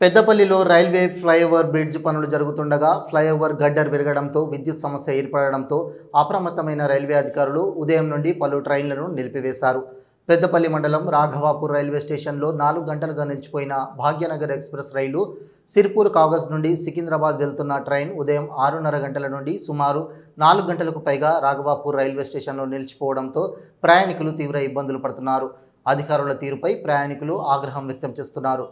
పెద్దపల్లిలో railway flyover bridge పనులు జరుగుతుండగా ఫ్లైఓవర్ గడ్డర్ విరగడంతో విద్యుత్ సమస్య ఏర్పడడంతో అప్రమత్తమైన రైల్వే అధికారులు ఉదయం నుండి పలు ట్రైన్లను నిలిపివేశారు. పెద్దపల్లి మండలం రాఘవాపూర్ రైల్వే స్టేషన్లో నాలుగు గంటలుగా నిలిచిపోయిన భాగ్యనగర్ ఎక్స్ప్రెస్ రైలు సిర్పూర్ కాగజ్ నుండి సికింద్రాబాద్ వెళ్తున్న ట్రైన్ ఉదయం ఆరున్నర గంటల నుండి సుమారు నాలుగు గంటలకు పైగా రాఘవాపూర్ రైల్వే స్టేషన్లో నిలిచిపోవడంతో ప్రయాణికులు తీవ్ర ఇబ్బందులు పడుతున్నారు. అధికారుల తీరుపై ప్రయాణికులు ఆగ్రహం వ్యక్తం చేస్తున్నారు.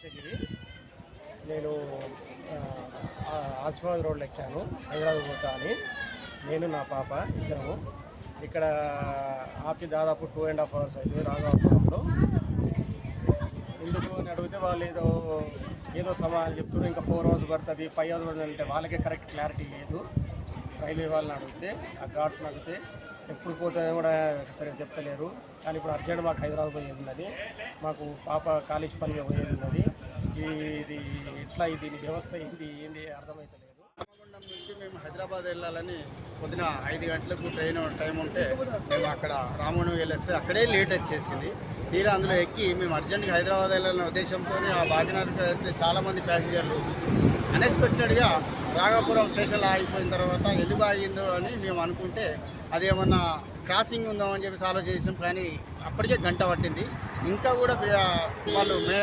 శేషగిరి నేను ఆ, ఆసిఫాబాద్ రోడ్లో ఎక్కాను హైదరాబాద్ పోతా అని. నేను నా పాప ఇద్దరము. ఇక్కడ ఆపి దాదాపు టూ అండ్ హాఫ్ అవర్స్ అయితే రాఘవాపురంలో. ఎందుకు అని అడిగితే వాళ్ళు ఏదో ఏదో సమాధానం చెప్తున్నారు. ఇంకా ఫోర్ అవర్స్ పడుతుంది ఫైవ్ అవర్స్ పడుతుంది అంటే వాళ్ళకే కరెక్ట్ క్లారిటీ లేదు. రైల్వే వాళ్ళని అడిగితే ఆ గార్డ్స్ని అడిగితే ఎప్పుడు పోతాయో కూడా సరిగ్గా చెప్తలేరు. కానీ ఇప్పుడు అర్జెంట్ మాకు హైదరాబాద్ పోయేది ఉన్నది. మాకు పాప కాలేజ్ పని పోయేది ఉన్నది. ఇది ఇట్లా దీని వ్యవస్థ ఏంది ఏంది అర్థమవుతలేదు నుంచి మేము హైదరాబాద్ వెళ్ళాలని పొద్దున ఐదు గంటలకు ట్రైన్ టైం ఉంటే మేము అక్కడ రామగుండం వెళ్ళేస్తే అక్కడే లేట్ వచ్చేసింది. తీరా అందులో ఎక్కి మేము అర్జెంట్గా హైదరాబాద్ వెళ్ళాలనే ఉద్దేశంతో ఆ భాగ్యనగర్ వెళ్తే చాలామంది ప్యాసింజర్లు అన్ఎక్స్పెక్టెడ్గా రాఘాపురం స్టేషన్లో ఆగిపోయిన తర్వాత ఎందుకు ఆగిందో అని మేము అనుకుంటే అదేమన్నా క్రాసింగ్ ఉందో అని చెప్పేసి ఆలోచించాం కానీ అప్పటికే గంట పట్టింది. ఇంకా కూడా వాళ్ళు మే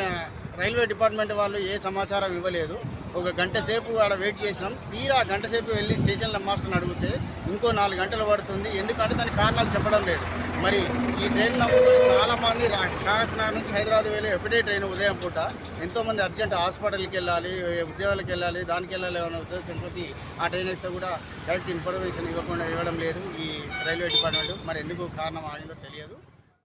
రైల్వే డిపార్ట్మెంట్ వాళ్ళు ఏ సమాచారం ఇవ్వలేదు. ఒక గంట సేపు ఆడ వెయిట్ చేసినాం. తీరా గంట సేపు వెళ్ళి స్టేషన్లో మాస్టర్ని అడిగితే ఇంకో నాలుగు గంటలు పడుతుంది. ఎందుకంటే దానికి కారణాలు చెప్పడం లేదు. మరి ఈ ట్రైన్ నమ్ముకుని చాలామంది రా- కాకినాడ నుంచి హైదరాబాద్ వెళ్ళి ఎప్పుడే ట్రైన్ ఉదయం పూట. ఎంతోమంది అర్జెంట్ హాస్పిటల్కి వెళ్ళాలి ఉద్యోగాలకు వెళ్ళాలి దానికి వెళ్ళాలి అనే కొద్ది ఆ ట్రైన్ అయితే కూడా కరెక్ట్ ఇన్ఫర్మేషన్ ఇవ్వకుండా ఇవ్వడం లేదు ఈ రైల్వే డిపార్ట్మెంట్. మరి ఎందుకు కారణం ఆగిందో తెలియదు.